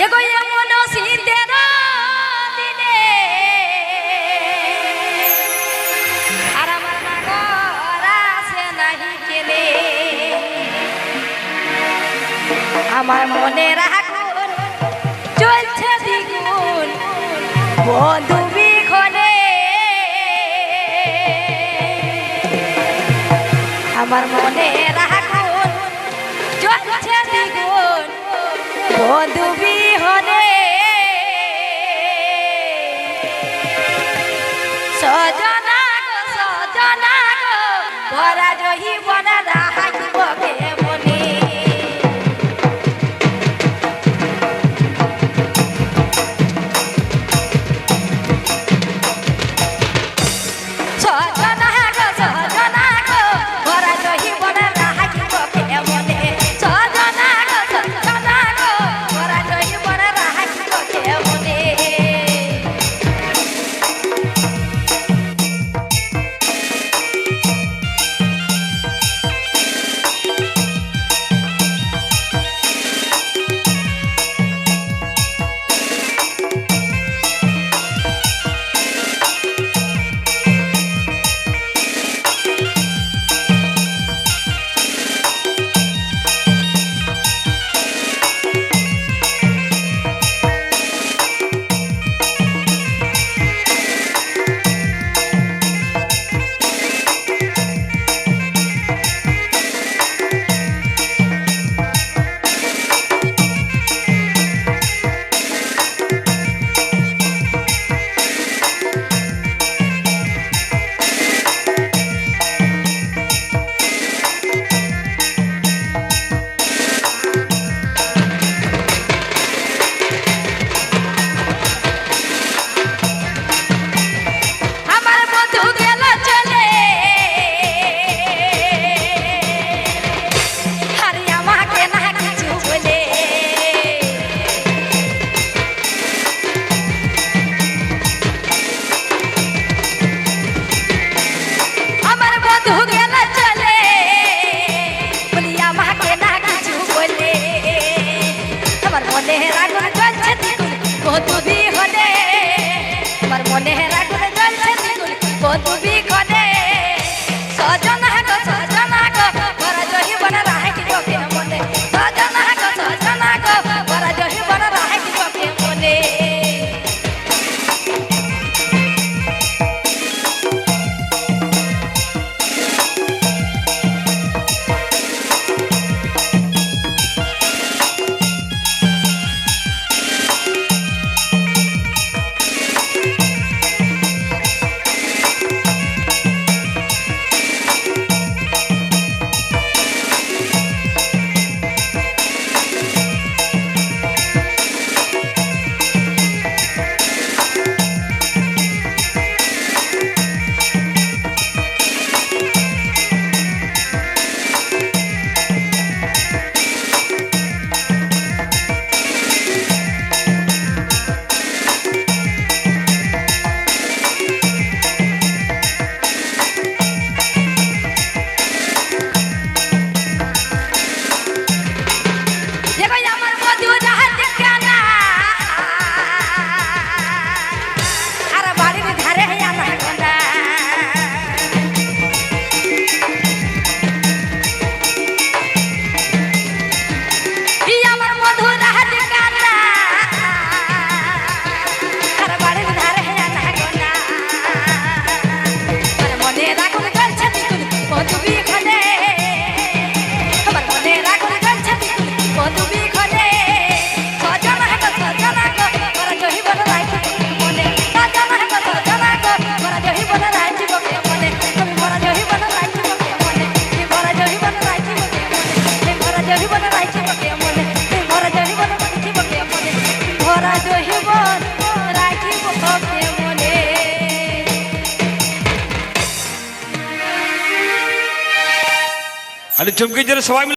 এগো আর আমার আছে কেনে আমার মনে রাখুন চলছে দ্বিগুণ বন্ধু বিখনে আমার মনে সজনা গো সজনা গো বরা জহি বরা রাহাই বগে মনে হেরা করে চলছে কত বি হলে? আমার মনে হেরা করে চলছে কত বি ঘটে आणि चुमकीचे सवाई